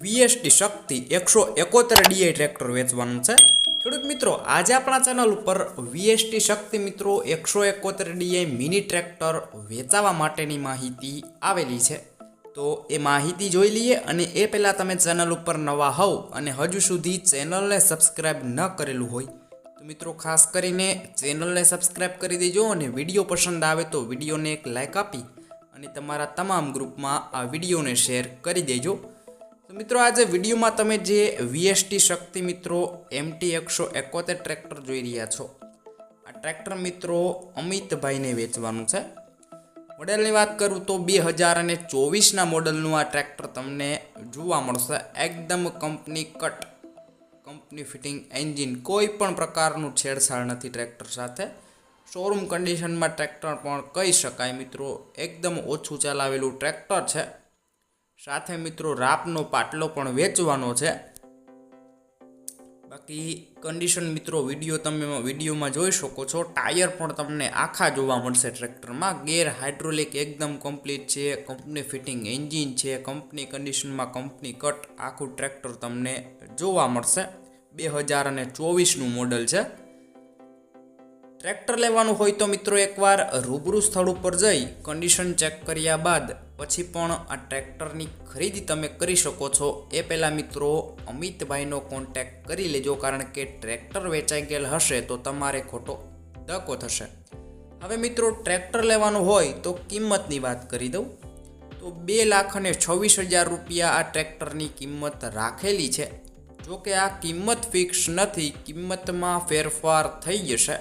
VST શક્તિ એકસો એકોતેર D I tractor વેચવાનું છે. ખેડૂત મિત્રો, આજે આપણા ચેનલ ઉપર વીએસટી શક્તિ મિત્રો એકસો એકોતેર ડીઆઈ મિની ટ્રેક્ટર વેચાવા માટેની માહિતી આવેલી છે. તો એ માહિતી જોઈ લઈએ અને એ પહેલાં તમે ચેનલ ઉપર નવા હોવ અને હજુ સુધી ચેનલને સબસ્ક્રાઇબ ન કરેલું હોય, તો મિત્રો ખાસ કરીને ચેનલને સબસ્ક્રાઇબ કરી દેજો અને વીડિયો પસંદ આવે તો વિડીયોને એક લાઇક આપી અને તમારા તમામ ગ્રુપમાં આ વિડીયોને શેર કરી દેજો. મિત્રો આજે વિડીયોમાં તમે જે વીએસટી શક્તિ મિત્રો એમટી એકસો એકોતેર ટ્રેક્ટર જોઈ રહ્યા છો, આ ટ્રેક્ટર મિત્રો અમિતભાઈને વેચવાનું છે. મોડેલની વાત કરું તો બે હજાર અને ચોવીસના મોડલનું આ ટ્રેક્ટર તમને જોવા મળશે. એકદમ company cut, company fitting engine કોઈ પણ પ્રકારનું છેડછાડ નથી ટ્રેક્ટર સાથે. શોરૂમ કન્ડિશનમાં ટ્રેક્ટર પણ કહી શકાય મિત્રો, એકદમ ઓછું ચલાવેલું ટ્રેક્ટર છે. સાથે મિત્રો રાપનો પાટલો પણ વેચવાનો છે. બાકી કન્ડિશન મિત્રો વીડિયો તમે વિડીયોમાં જોઈ શકો છો. ટાયર પણ તમને આખા જોવા મળશે ટ્રેક્ટરમાં. ગેર હાઇડ્રોલિક એકદમ કમ્પ્લીટ છે. કંપની ફિટિંગ એન્જિન છે. કંપની કન્ડિશનમાં કંપની કટ આખું ટ્રેક્ટર તમને જોવા મળશે. બે હજાર અને ચોવીસનું મોડલ છે. ટ્રેક્ટર લેવાનું હોય તો મિત્રો એકવાર રૂબરૂ સ્થળ ઉપર જઈ કન્ડિશન ચેક કર્યા બાદ પછી પણ આ ટ્રેક્ટરની ખરીદી તમે કરી શકો છો. એ પહેલાં મિત્રો અમિતભાઈનો કોન્ટેક્ટ કરી લેજો કારણ કે ટ્રેક્ટર વેચાઈ ગયેલ હશે તો તમારે ખોટો ધક્કો થશે. હવે મિત્રો ટ્રેક્ટર લેવાનું હોય તો કિંમતની વાત કરી દઉં. તો બે લાખ અને છવ્વીસ હજાર રૂપિયા આ ટ્રેક્ટરની કિંમત રાખેલી છે. જો કે આ કિંમત ફિક્સ નથી, કિંમતમાં ફેરફાર થઈ જશે.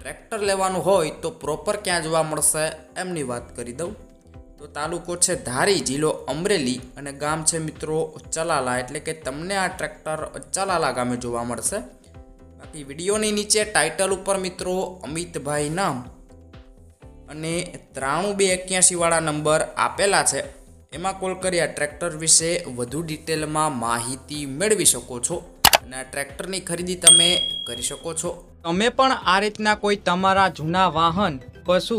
ટ્રેક્ટર લેવાનું હોય તો પ્રોપર ક્યાં જોવા મળશે, એમની વાત કરી દઉં. તો તાલુકો છે ધારી, જિલ્લો અમરેલી અને ગામ છે મિત્રો ચલાલા એટલે કે તમને આ ટ્રેક્ટર ચલાલા ગામે જોવા મળશે. બાકી વિડીયોની નીચે ટાઇટલ ઉપર મિત્રો અમિતભાઈ નામ અને ત્રાણું બે એક્યાસીવાળા નંબર આપેલા છે. એમાં કોલ કરી આ ટ્રેક્ટર વિશે વધુ ડિટેલમાં માહિતી મેળવી શકો છો અને આ ટ્રેક્ટરની ખરીદી તમે કરી શકો છો. તમે પણ આ રીતના કોઈ તમારા જૂના વાહન, પશુ